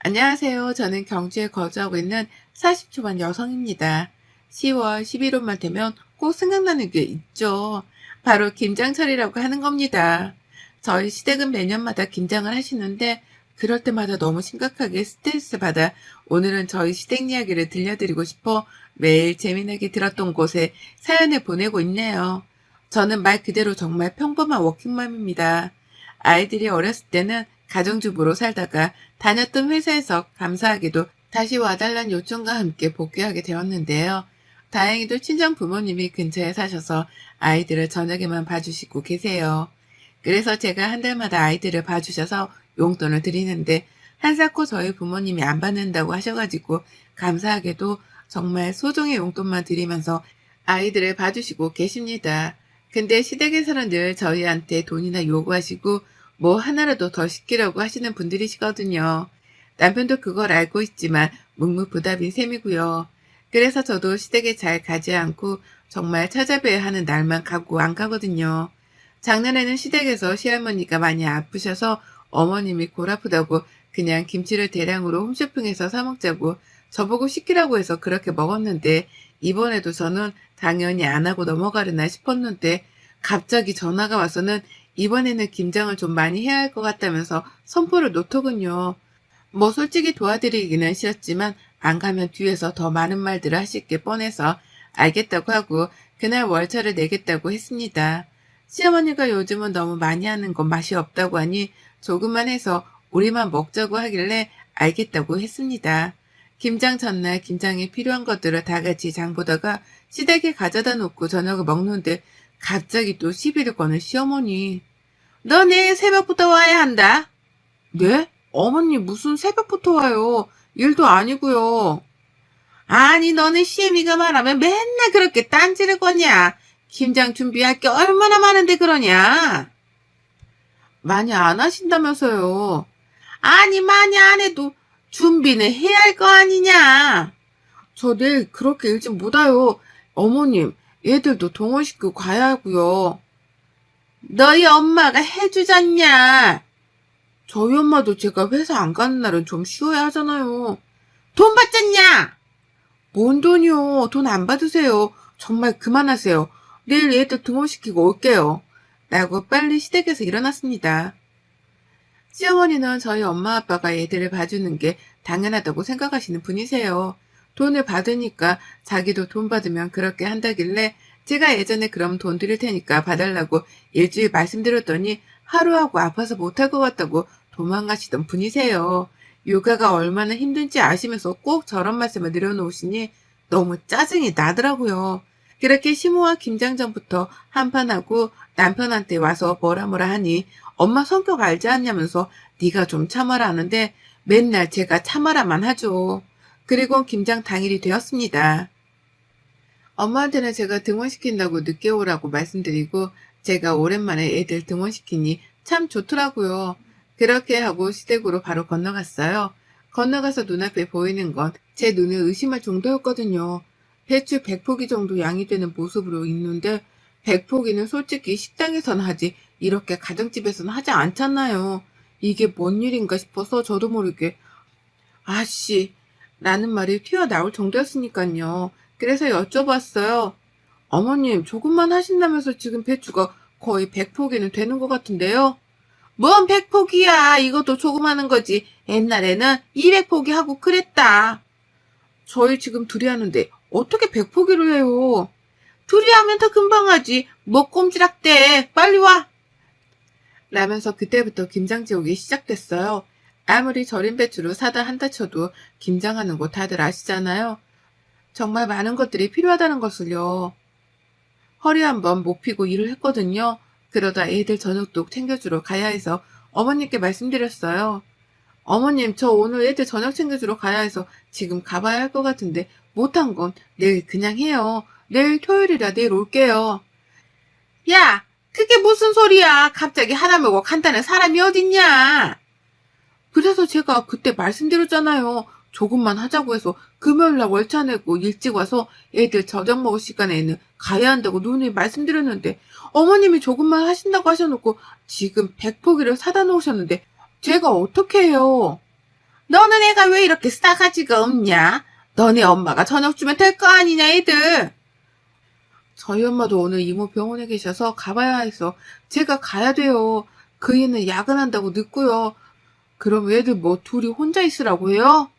안녕하세요. 저는 경주에 거주하고 있는 40초반 여성입니다. 10월, 11월만 되면 꼭 생각나는 게 있죠. 바로 김장철이라고 하는 겁니다. 저희 시댁은 매년마다 김장을 하시는데 그럴 때마다 너무 심각하게 스트레스 받아 오늘은 저희 시댁 이야기를 들려드리고 싶어 매일 재미나게 들었던 곳에 사연을 보내고 있네요. 저는 말 그대로 정말 평범한 워킹맘입니다. 아이들이 어렸을 때는 가정주부로 살다가 다녔던 회사에서 감사하게도 다시 와달란 요청과 함께 복귀하게 되었는데요. 다행히도 친정 부모님이 근처에 사셔서 아이들을 저녁에만 봐주시고 계세요. 그래서 제가 한 달마다 아이들을 봐주셔서 용돈을 드리는데 한사코 저희 부모님이 안 받는다고 하셔가지고 감사하게도 정말 소정의 용돈만 드리면서 아이들을 봐주시고 계십니다. 근데 시댁에서는 늘 저희한테 돈이나 요구하시고 뭐 하나라도 더 시키려고 하시는 분들이시거든요. 남편도 그걸 알고 있지만 묵묵부답인 셈이고요. 그래서 저도 시댁에 잘 가지 않고 정말 찾아뵈야 하는 날만 가고 안 가거든요. 작년에는 시댁에서 시할머니가 많이 아프셔서 어머님이 골 아프다고 그냥 김치를 대량으로 홈쇼핑에서 사 먹자고 저보고 시키라고 해서 그렇게 먹었는데 이번에도 저는 당연히 안 하고 넘어가려나 싶었는데 갑자기 전화가 와서는 이번에는 김장을 좀 많이 해야 할 것 같다면서 선포를 놓더군요. 뭐 솔직히 도와드리기는 싫었지만 안 가면 뒤에서 더 많은 말들을 하실 게 뻔해서 알겠다고 하고 그날 월차를 내겠다고 했습니다. 시어머니가 요즘은 너무 많이 하는 건 맛이 없다고 하니 조금만 해서 우리만 먹자고 하길래 알겠다고 했습니다. 김장 전날 김장에 필요한 것들을 다 같이 장 보다가 시댁에 가져다 놓고 저녁을 먹는데 갑자기 또 시비를 거는 시어머니. 너 내일 새벽부터 와야 한다. 네? 어머니 무슨 새벽부터 와요? 일도 아니고요. 아니 너는 시애미가 말하면 맨날 그렇게 딴지를 거냐? 김장 준비할 게 얼마나 많은데 그러냐? 많이 안 하신다면서요. 아니 많이 안 해도 준비는 해야 할 거 아니냐? 저 내일 그렇게 일찍 못 와요. 어머님, 얘들도 동원시키고 가야 하고요. 너희 엄마가 해주잖냐? 저희 엄마도 제가 회사 안 가는 날은 좀 쉬어야 하잖아요. 돈 받잖냐? 뭔 돈이요? 돈 안 받으세요. 정말 그만하세요. 내일 얘들 등원시키고 올게요. 라고 빨리 시댁에서 일어났습니다. 시어머니는 저희 엄마 아빠가 애들을 봐주는 게 당연하다고 생각하시는 분이세요. 돈을 받으니까 자기도 돈 받으면 그렇게 한다길래 제가 예전에 그럼 돈 드릴 테니까 봐달라고 일주일 말씀드렸더니 하루하고 아파서 못할 것 같다고 도망가시던 분이세요. 육아가 얼마나 힘든지 아시면서 꼭 저런 말씀을 늘어놓으시니 너무 짜증이 나더라고요. 그렇게 시모와 김장전부터 한판하고 남편한테 와서 뭐라 뭐라 하니 엄마 성격 알지 않냐면서 네가 좀 참아라 하는데 맨날 제가 참아라만 하죠. 그리고 김장 당일이 되었습니다. 엄마한테는 제가 등원시킨다고 늦게 오라고 말씀드리고 제가 오랜만에 애들 등원시키니 참 좋더라고요. 그렇게 하고 시댁으로 바로 건너갔어요. 건너가서 눈앞에 보이는 건 제 눈을 의심할 정도였거든요. 배추 100포기 정도 양이 되는 모습으로 있는데 100포기는 솔직히 식당에선 하지 이렇게 가정집에서는 하지 않잖아요. 이게 뭔 일인가 싶어서 저도 모르게 아씨 라는 말이 튀어나올 정도였으니까요. 그래서 여쭤봤어요. 어머님 조금만 하신다면서 지금 배추가 거의 100포기는 되는 것 같은데요. 뭔 100포기야. 이것도 조금 하는 거지. 옛날에는 200포기 하고 그랬다. 저희 지금 둘이 하는데 어떻게 100포기를 해요? 둘이 하면 더 금방 하지. 뭐 꼼지락대. 빨리 와. 라면서 그때부터 김장지옥이 시작됐어요. 아무리 절인 배추로 사다 한다 쳐도 김장하는 거 다들 아시잖아요. 정말 많은 것들이 필요하다는 것을요. 허리 한번 못 피고 일을 했거든요. 그러다 애들 저녁도 챙겨주러 가야 해서 어머님께 말씀드렸어요. 어머님, 저 오늘 애들 저녁 챙겨주러 가야 해서 지금 가봐야 할 것 같은데 못한 건 내일 그냥 해요. 내일 토요일이라 내일 올게요. 야, 그게 무슨 소리야. 갑자기 하나 먹고 간다는 사람이 어딨냐. 그래서 제가 그때 말씀드렸잖아요. 조금만 하자고 해서 금요일날 월차 내고 일찍 와서 애들 저녁 먹을 시간에는 가야 한다고 누누이 말씀드렸는데 어머님이 조금만 하신다고 하셔놓고 지금 백포기를 사다 놓으셨는데 제가 어떻게 해요? 너는 애가 왜 이렇게 싸가지가 없냐? 너네 엄마가 저녁 주면 될 거 아니냐, 애들. 저희 엄마도 오늘 이모 병원에 계셔서 가봐야 해서 제가 가야 돼요. 그 애는 야근한다고 늦고요. 그럼 애들 뭐 둘이 혼자 있으라고 해요?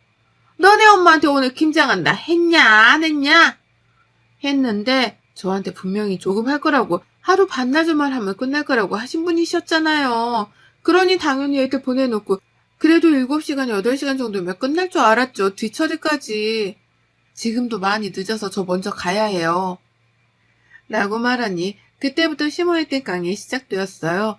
너네 엄마한테 오늘 김장한다 했냐, 안 했냐? 했는데 저한테 분명히 조금 할 거라고 하루 반나절만 하면 끝날 거라고 하신 분이셨잖아요. 그러니 당연히 애들 보내놓고 그래도 7시간, 8시간 정도면 끝날 줄 알았죠. 뒤처리까지. 지금도 많이 늦어서 저 먼저 가야 해요. 라고 말하니 그때부터 될 강이 시작되었어요.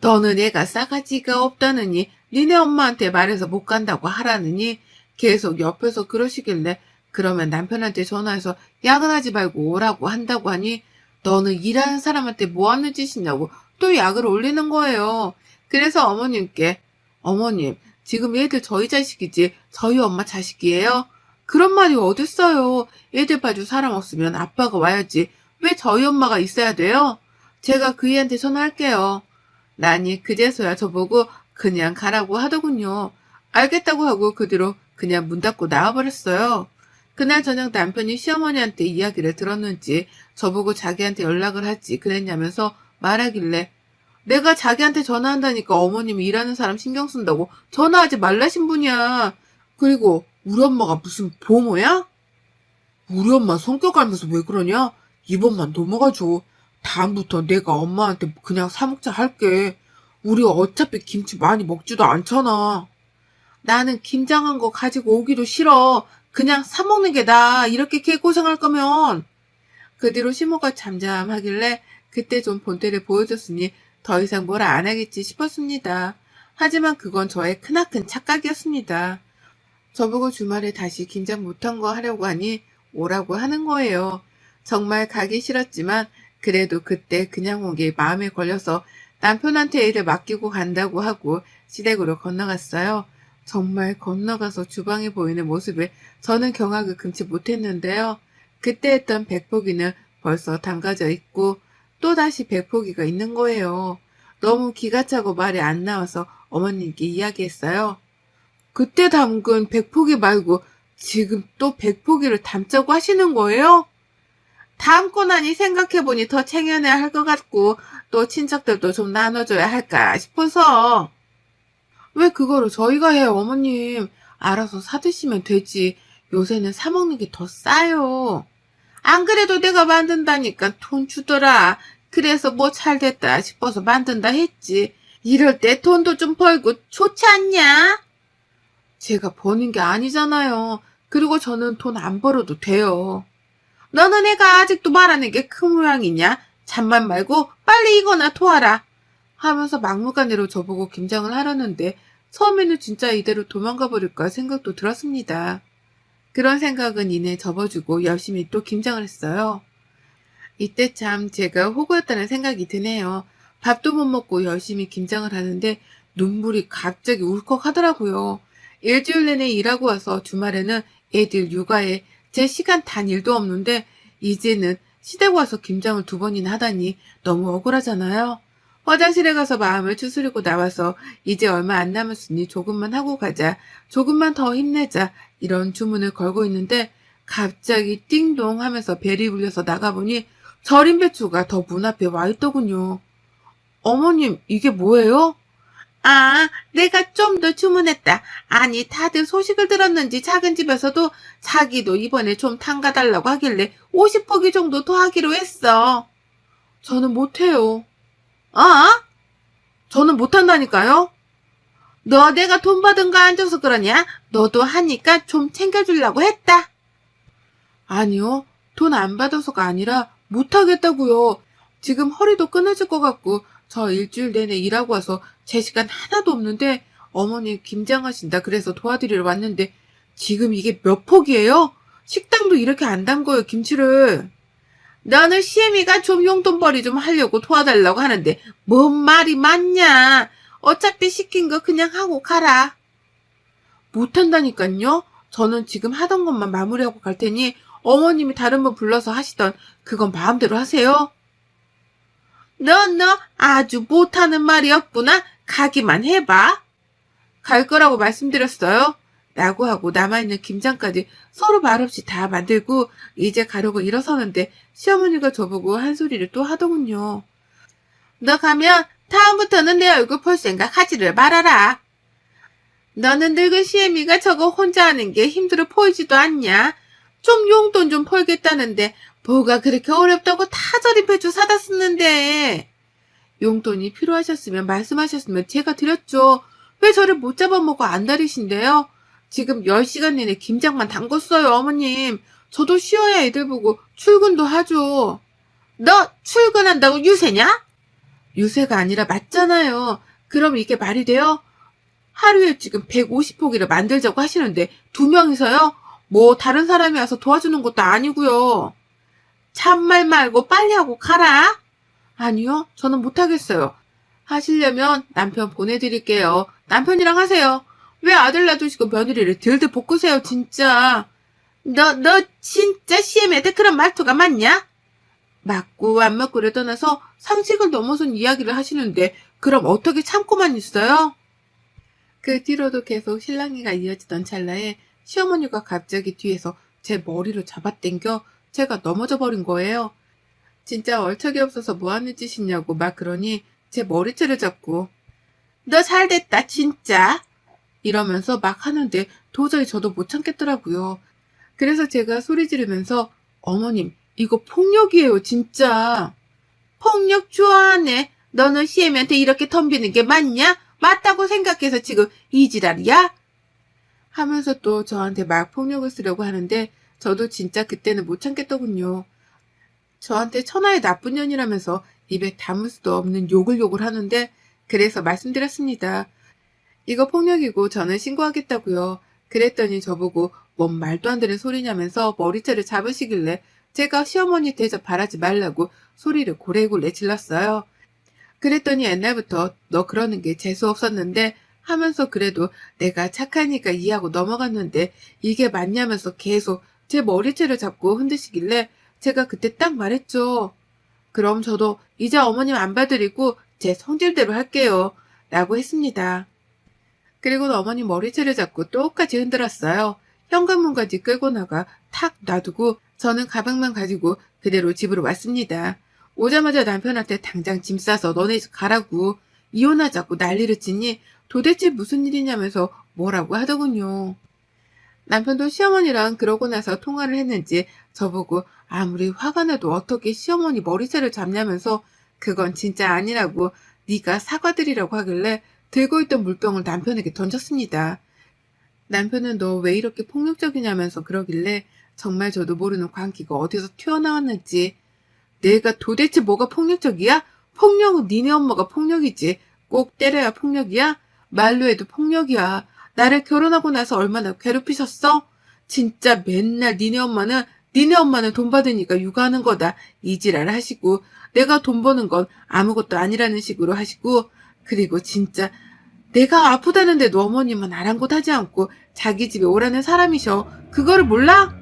너는 애가 싸가지가 없다느니 니네 엄마한테 말해서 못 간다고 하라느니 계속 옆에서 그러시길래 그러면 남편한테 전화해서 야근하지 말고 오라고 한다고 하니 너는 일하는 사람한테 뭐 하는 짓이냐고 또 약을 올리는 거예요. 그래서 어머님께 어머님 지금 얘들 저희 자식이지 저희 엄마 자식이에요? 그런 말이 어딨어요. 애들 봐줄 사람 없으면 아빠가 와야지. 왜 저희 엄마가 있어야 돼요? 제가 그 애한테 전화할게요. 나니 그제서야 저보고 그냥 가라고 하더군요. 알겠다고 하고 그 뒤로 그냥 문 닫고 나와버렸어요. 그날 저녁 남편이 시어머니한테 이야기를 들었는지 저보고 자기한테 연락을 하지 그랬냐면서 말하길래 내가 자기한테 전화한다니까 어머님이 일하는 사람 신경 쓴다고 전화하지 말라신 분이야. 그리고 우리 엄마가 무슨 보모야? 우리 엄마 성격 알면서 왜 그러냐? 이번만 넘어가줘. 다음부터 내가 엄마한테 그냥 사먹자 할게. 우리 어차피 김치 많이 먹지도 않잖아. 나는 김장한 거 가지고 오기도 싫어. 그냥 사 먹는 게 나아. 이렇게 개고생할 거면. 그 뒤로 시모가 잠잠하길래 그때 좀 본때를 보여줬으니 더 이상 뭐라 안 하겠지 싶었습니다. 하지만 그건 저의 크나큰 착각이었습니다. 저보고 주말에 다시 김장 못한 거 하려고 하니 오라고 하는 거예요. 정말 가기 싫었지만 그래도 그때 그냥 온 게 마음에 걸려서 남편한테 애를 맡기고 간다고 하고 시댁으로 건너갔어요. 정말 건너가서 주방에 보이는 모습에 저는 경악을 금치 못했는데요. 그때 했던 백포기는 벌써 담가져 있고 또다시 백포기가 있는 거예요. 너무 기가 차고 말이 안 나와서 어머님께 이야기했어요. 그때 담근 백포기 말고 지금 또 백포기를 담자고 하시는 거예요? 담고 나니 생각해보니 더 챙겨내야 할 것 같고 또 친척들도 좀 나눠줘야 할까 싶어서 왜 그거를 저희가 해요 어머님 알아서 사드시면 되지 요새는 사먹는 게 더 싸요 안 그래도 내가 만든다니까 돈 주더라 그래서 뭐 잘 됐다 싶어서 만든다 했지 이럴 때 돈도 좀 벌고 좋지 않냐? 제가 버는 게 아니잖아요. 그리고 저는 돈 안 벌어도 돼요. 너는 애가 아직도 말하는 게큰 모양이냐? 잠만 말고 빨리 이거나 토하라. 하면서 막무가내로 저보고 김장을 하려는데 처음에는 진짜 이대로 도망가 버릴까 생각도 들었습니다. 그런 생각은 이내 접어주고 열심히 또 김장을 했어요. 이때 참 제가 호구였다는 생각이 드네요. 밥도 못 먹고 열심히 김장을 하는데 눈물이 갑자기 울컥 하더라고요. 일주일 내내 일하고 와서 주말에는 애들 육아에 제 시간 단 일도 없는데 이제는 시댁 와서 김장을 두 번이나 하다니 너무 억울하잖아요. 화장실에 가서 마음을 추스리고 나와서 이제 얼마 안 남았으니 조금만 하고 가자. 조금만 더 힘내자. 이런 주문을 걸고 있는데 갑자기 띵동 하면서 벨이 울려서 나가보니 절인 배추가 더 문 앞에 와 있더군요. 어머님, 이게 뭐예요? 아, 내가 좀 더 주문했다. 아니, 다들 소식을 들었는지 작은 집에서도 자기도 이번에 좀 담가달라고 하길래 50포기 정도 더 하기로 했어. 저는 못해요. 아? 저는 못한다니까요? 너 내가 돈 받은 거 안 줘서 그러냐? 너도 하니까 좀 챙겨주려고 했다. 아니요. 돈 안 받아서가 아니라 못하겠다고요. 지금 허리도 끊어질 것 같고 저 일주일 내내 일하고 와서 제 시간 하나도 없는데 어머니 김장하신다 그래서 도와드리러 왔는데 지금 이게 몇 폭이에요? 식당도 이렇게 안 담궈요 김치를. 너는 시애미가 좀 용돈벌이 좀 하려고 도와달라고 하는데 뭔 말이 많냐? 어차피 시킨 거 그냥 하고 가라. 못한다니깐요. 저는 지금 하던 것만 마무리하고 갈 테니 어머님이 다른 분 불러서 하시던 그건 마음대로 하세요. 너, 너 아주 못하는 말이 없구나. 가기만 해봐. 갈 거라고 말씀드렸어요. 라고 하고 남아있는 김장까지 서로 말없이 다 만들고 이제 가려고 일어서는데 시어머니가 저보고 한 소리를 또 하더군요. 너 가면 다음부터는 내 얼굴 볼 생각 하지를 말아라. 너는 늙은 시애미가 저거 혼자 하는 게 힘들어 보이지도 않냐? 좀 용돈 좀 벌겠다는데 뭐가 그렇게 어렵다고 타저리 배추 사다 쓰는데. 용돈이 필요하셨으면 말씀하셨으면 제가 드렸죠. 왜 저를 못 잡아먹어 안달이신데요? 지금 10시간 내내 김장만 담궜어요, 어머님. 저도 쉬어야 애들 보고 출근도 하죠. 너 출근한다고 유세냐? 유세가 아니라 맞잖아요. 그럼 이게 말이 돼요? 하루에 지금 150포기를 만들자고 하시는데 두 명이서요? 뭐 다른 사람이 와서 도와주는 것도 아니고요. 참말 말고 빨리 하고 가라. 아니요, 저는 못하겠어요. 하시려면 남편 보내드릴게요. 남편이랑 하세요. 왜 아들 놔두시고 며느리를 들들 볶으세요, 진짜. 너, 너 진짜 CM한테 그런 말투가 맞냐? 맞고 안 맞고를 떠나서 상식을 넘어선 이야기를 하시는데 그럼 어떻게 참고만 있어요? 그 뒤로도 계속 실랑이가 이어지던 찰나에 시어머니가 갑자기 뒤에서 제 머리를 잡아당겨 제가 넘어져 버린 거예요. 진짜 얼척이 없어서 뭐 하는 짓이냐고 막 그러니 제 머리채를 잡고 너 잘됐다 진짜 이러면서 막 하는데 도저히 저도 못 참겠더라고요. 그래서 제가 소리 지르면서 어머님 이거 폭력이에요 진짜 폭력 좋아하네 너는 시애미한테 이렇게 덤비는 게 맞냐? 맞다고 생각해서 지금 이 지랄이야? 하면서 또 저한테 막 폭력을 쓰려고 하는데 저도 진짜 그때는 못 참겠더군요. 저한테 천하의 나쁜 년이라면서 입에 담을 수도 없는 욕을 욕을 하는데 그래서 말씀드렸습니다. 이거 폭력이고 저는 신고하겠다고요. 그랬더니 저보고 뭔 말도 안 되는 소리냐면서 머리채를 잡으시길래 제가 시어머니 대접 바라지 말라고 소리를 고래고래 질렀어요. 그랬더니 옛날부터 너 그러는 게 재수 없었는데 하면서 그래도 내가 착하니까 이해하고 넘어갔는데 이게 맞냐면서 계속 제 머리채를 잡고 흔드시길래 제가 그때 딱 말했죠. 그럼 저도 이제 어머님 안 봐드리고 제 성질대로 할게요. 라고 했습니다. 그리고 어머님 머리채를 잡고 똑같이 흔들었어요. 현관문까지 끌고 나가 탁 놔두고 저는 가방만 가지고 그대로 집으로 왔습니다. 오자마자 남편한테 당장 짐 싸서 너네 집 가라고 이혼하자고 난리를 치니 도대체 무슨 일이냐면서 뭐라고 하더군요. 남편도 시어머니랑 그러고 나서 통화를 했는지 저보고 아무리 화가 나도 어떻게 시어머니 머리채를 잡냐면서 그건 진짜 아니라고 네가 사과드리라고 하길래 들고 있던 물병을 남편에게 던졌습니다. 남편은 너 왜 이렇게 폭력적이냐면서 그러길래 정말 저도 모르는 광기가 어디서 튀어나왔는지 내가 도대체 뭐가 폭력적이야? 폭력은 니네 엄마가 폭력이지. 꼭 때려야 폭력이야? 말로 해도 폭력이야. 나를 결혼하고 나서 얼마나 괴롭히셨어? 진짜 맨날 니네 엄마는 니네 엄마는 돈 받으니까 육아하는 거다. 이 지랄 하시고 내가 돈 버는 건 아무것도 아니라는 식으로 하시고 그리고 진짜 내가 아프다는데도 어머님은 아랑곳하지 않고 자기 집에 오라는 사람이셔. 그거를 몰라?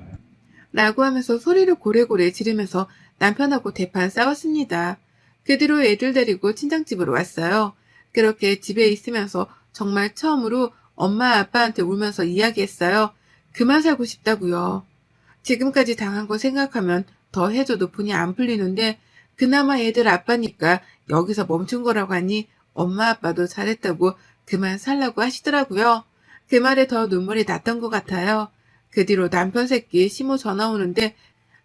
라고 하면서 소리를 고래고래 지르면서 남편하고 대판 싸웠습니다. 그 뒤로 애들 데리고 친정집으로 왔어요. 그렇게 집에 있으면서 정말 처음으로 엄마 아빠한테 울면서 이야기했어요. 그만 살고 싶다고요. 지금까지 당한 거 생각하면 더 해줘도 분이 안 풀리는데 그나마 애들 아빠니까 여기서 멈춘 거라고 하니 엄마 아빠도 잘했다고 그만 살라고 하시더라고요. 그 말에 더 눈물이 났던 것 같아요. 그 뒤로 남편 새끼 시모 전화 오는데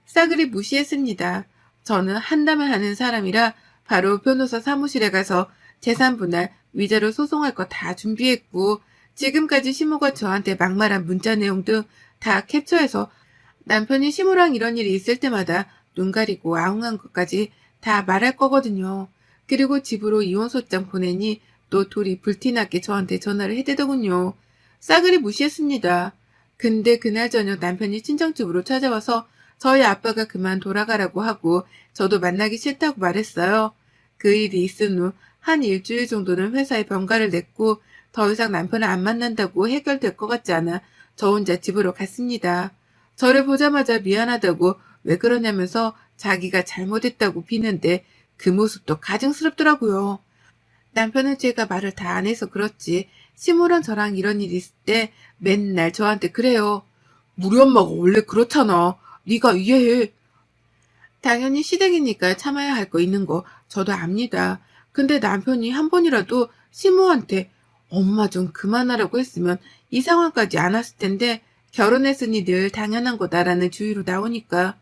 싸그리 무시했습니다. 저는 한다면 하는 사람이라 바로 변호사 사무실에 가서 재산 분할, 위자료 소송할 거 다 준비했고 지금까지 시모가 저한테 막말한 문자 내용 등 다 캡처해서 남편이 시모랑 이런 일이 있을 때마다 눈 가리고 아웅한 것까지 다 말할 거거든요. 그리고 집으로 이혼소장 보내니 또 둘이 불티나게 저한테 전화를 해대더군요. 싸그리 무시했습니다. 근데 그날 저녁 남편이 친정집으로 찾아와서 저희 아빠가 그만 돌아가라고 하고 저도 만나기 싫다고 말했어요. 그 일이 있은 후 한 일주일 정도는 회사에 병가를 냈고 더 이상 남편을 안 만난다고 해결될 것 같지 않아 저 혼자 집으로 갔습니다. 저를 보자마자 미안하다고 왜 그러냐면서 자기가 잘못했다고 비는데 그 모습도 가증스럽더라고요. 남편은 제가 말을 다 안 해서 그렇지 시모랑 저랑 이런 일 있을 때 맨날 저한테 그래요. 우리 엄마가 원래 그렇잖아. 네가 이해해. 당연히 시댁이니까 참아야 할 거 있는 거 저도 압니다. 근데 남편이 한 번이라도 시모한테 엄마 좀 그만하라고 했으면 이 상황까지 안 왔을 텐데 결혼했으니 늘 당연한 거다라는 주의로 나오니까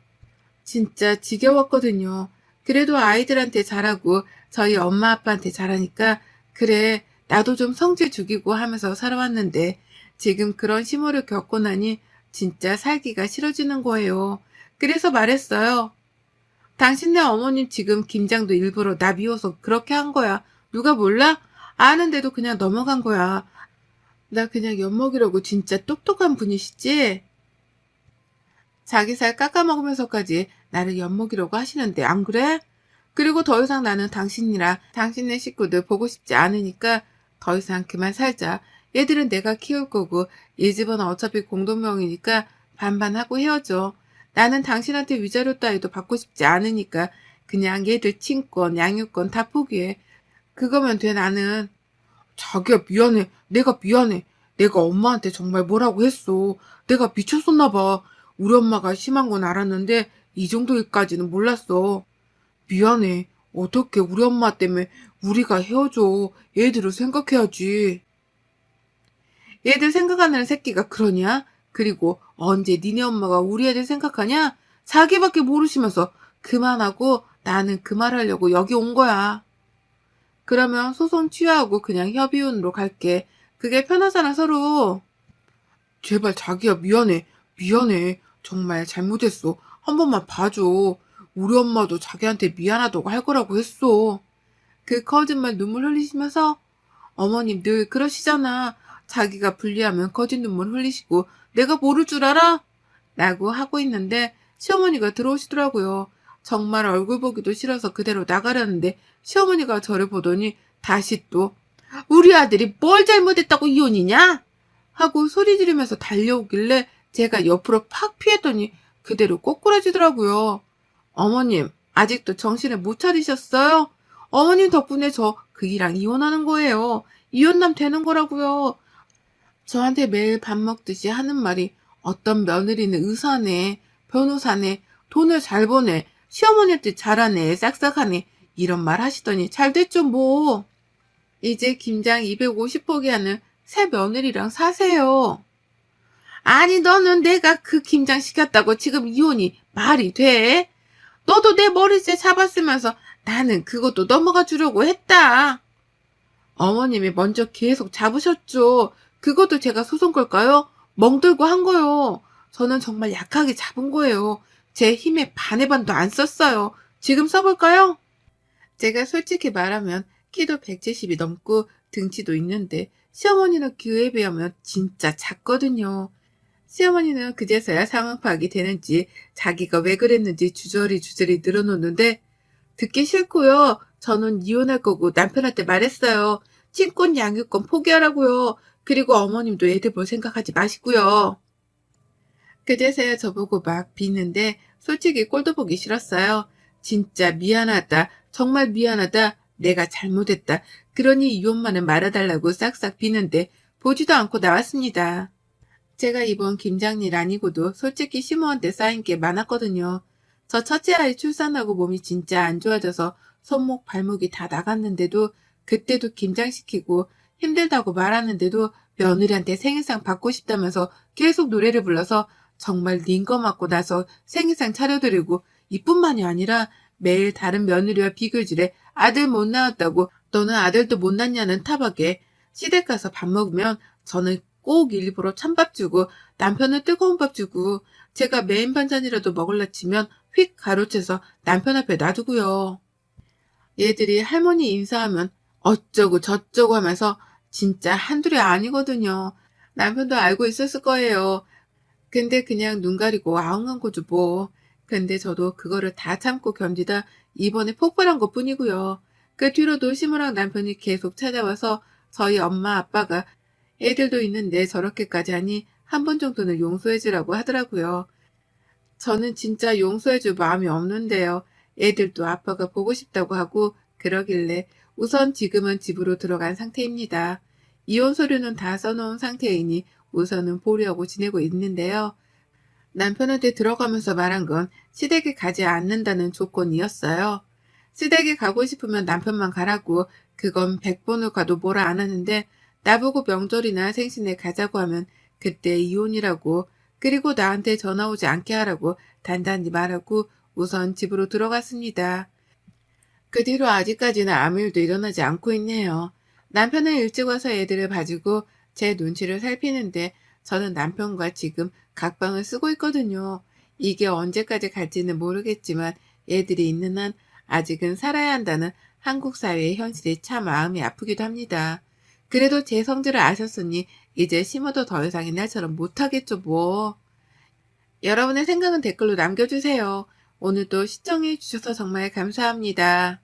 진짜 지겨웠거든요. 그래도 아이들한테 잘하고 저희 엄마 아빠한테 잘하니까 그래 나도 좀 성질 죽이고 하면서 살아왔는데 지금 그런 시모를 겪고 나니 진짜 살기가 싫어지는 거예요. 그래서 말했어요. 당신네 어머님 지금 김장도 일부러 나 미워서 그렇게 한 거야. 누가 몰라? 아는데도 그냥 넘어간 거야. 나 그냥 엿먹이려고 진짜 똑똑한 분이시지? 자기 살 깎아먹으면서까지 나를 엿먹이려고 하시는데 안 그래? 그리고 더 이상 나는 당신이랑 당신네 식구들 보고 싶지 않으니까 더 이상 그만 살자. 얘들은 내가 키울 거고 이 집은 어차피 공동명이니까 반반하고 헤어져. 나는 당신한테 위자료 따위도 받고 싶지 않으니까 그냥 얘들 친권, 양육권 다 포기해. 그거면 돼 나는. 자기야 미안해. 내가 미안해. 내가 엄마한테 정말 뭐라고 했어. 내가 미쳤었나 봐. 우리 엄마가 심한 건 알았는데 이 정도까지는 몰랐어. 미안해. 어떻게 우리 엄마 때문에 우리가 헤어져. 얘들을 생각해야지. 얘들 생각하는 새끼가 그러냐? 그리고 언제 니네 엄마가 우리 애들 생각하냐? 자기밖에 모르시면서 그만하고 나는 그 말하려고 여기 온 거야. 그러면 소송 취하하고 그냥 협의원으로 갈게. 그게 편하잖아 서로. 제발 자기야 미안해. 미안해. 정말 잘못했어. 한 번만 봐줘. 우리 엄마도 자기한테 미안하다고 할 거라고 했어. 그 거짓말 눈물 흘리시면서 어머님 늘 그러시잖아. 자기가 불리하면 거짓 눈물 흘리시고 내가 모를 줄 알아? 라고 하고 있는데 시어머니가 들어오시더라고요. 정말 얼굴 보기도 싫어서 그대로 나가려는데 시어머니가 저를 보더니 다시 또 우리 아들이 뭘 잘못했다고 이혼이냐? 하고 소리 지르면서 달려오길래 제가 옆으로 팍 피했더니 그대로 꼬꾸라지더라고요. 어머님, 아직도 정신을 못 차리셨어요? 어머님 덕분에 저 그이랑 이혼하는 거예요. 이혼남 되는 거라고요. 저한테 매일 밥 먹듯이 하는 말이 어떤 며느리는 의사네, 변호사네, 돈을 잘 버네, 시어머니한테 잘하네, 싹싹하네, 이런 말 하시더니 잘 됐죠, 뭐. 이제 김장 250포기 하는 새 며느리랑 사세요. 아니, 너는 내가 그 김장 시켰다고 지금 이혼이 말이 돼? 너도 내 머리채 잡았으면서 나는 그것도 넘어가 주려고 했다. 어머님이 먼저 계속 잡으셨죠. 그것도 제가 소송 걸까요? 멍들고 한 거요. 저는 정말 약하게 잡은 거예요. 제 힘의 반의 반도 안 썼어요. 지금 써볼까요? 제가 솔직히 말하면 키도 170이 넘고 등치도 있는데 시어머니는 그에 비하면 진짜 작거든요. 시어머니는 그제서야 상황 파악이 되는지 자기가 왜 그랬는지 주저리 주저리 늘어놓는데 듣기 싫고요. 저는 이혼할 거고 남편한테 말했어요. 친권 양육권 포기하라고요. 그리고 어머님도 애들 볼 생각하지 마시고요. 그제서야 저보고 막 비는데 솔직히 꼴도 보기 싫었어요. 진짜 미안하다. 정말 미안하다. 내가 잘못했다. 그러니 이혼만은 말아달라고 싹싹 비는데 보지도 않고 나왔습니다. 제가 이번 김장일 아니고도 솔직히 시모한테 쌓인 게 많았거든요. 저 첫째 아이 출산하고 몸이 진짜 안 좋아져서 손목 발목이 다 나갔는데도 그때도 김장시키고 힘들다고 말하는데도 며느리한테 생일상 받고 싶다면서 계속 노래를 불러서 정말 링거 맞고 나서 생일상 차려드리고 이뿐만이 아니라 매일 다른 며느리와 비교질에 아들 못 낳았다고 너는 아들도 못 낳냐는 타박에 시댁 가서 밥 먹으면 저는 꼭 일부러 찬밥 주고 남편은 뜨거운 밥 주고 제가 메인 반찬이라도 먹을라 치면 휙 가로채서 남편 앞에 놔두고요. 얘들이 할머니 인사하면 어쩌고 저쩌고 하면서 진짜 한둘이 아니거든요. 남편도 알고 있었을 거예요. 근데 그냥 눈 가리고 아웅한 거죠 뭐. 근데 저도 그거를 다 참고 견디다 이번에 폭발한 것 뿐이고요. 그 뒤로도 시무랑 남편이 계속 찾아와서 저희 엄마 아빠가 애들도 있는데 저렇게까지 하니 한 번 정도는 용서해 주라고 하더라고요. 저는 진짜 용서해 줄 마음이 없는데요. 애들도 아빠가 보고 싶다고 하고 그러길래 우선 지금은 집으로 들어간 상태입니다. 이혼 서류는 다 써놓은 상태이니 우선은 보류하고 지내고 있는데요. 남편한테 들어가면서 말한 건 시댁에 가지 않는다는 조건이었어요. 시댁에 가고 싶으면 남편만 가라고 그건 100번을 가도 뭐라 안 하는데 나보고 명절이나 생신에 가자고 하면 그때 이혼이라고 그리고 나한테 전화 오지 않게 하라고 단단히 말하고 우선 집으로 들어갔습니다. 그 뒤로 아직까지는 아무 일도 일어나지 않고 있네요. 남편은 일찍 와서 애들을 봐주고 제 눈치를 살피는데 저는 남편과 지금 각방을 쓰고 있거든요. 이게 언제까지 갈지는 모르겠지만 애들이 있는 한 아직은 살아야 한다는 한국 사회의 현실이 참 마음이 아프기도 합니다. 그래도 제 성질을 아셨으니 이제 심어도 더 이상 옛날처럼 못하겠죠 뭐. 여러분의 생각은 댓글로 남겨주세요. 오늘도 시청해 주셔서 정말 감사합니다.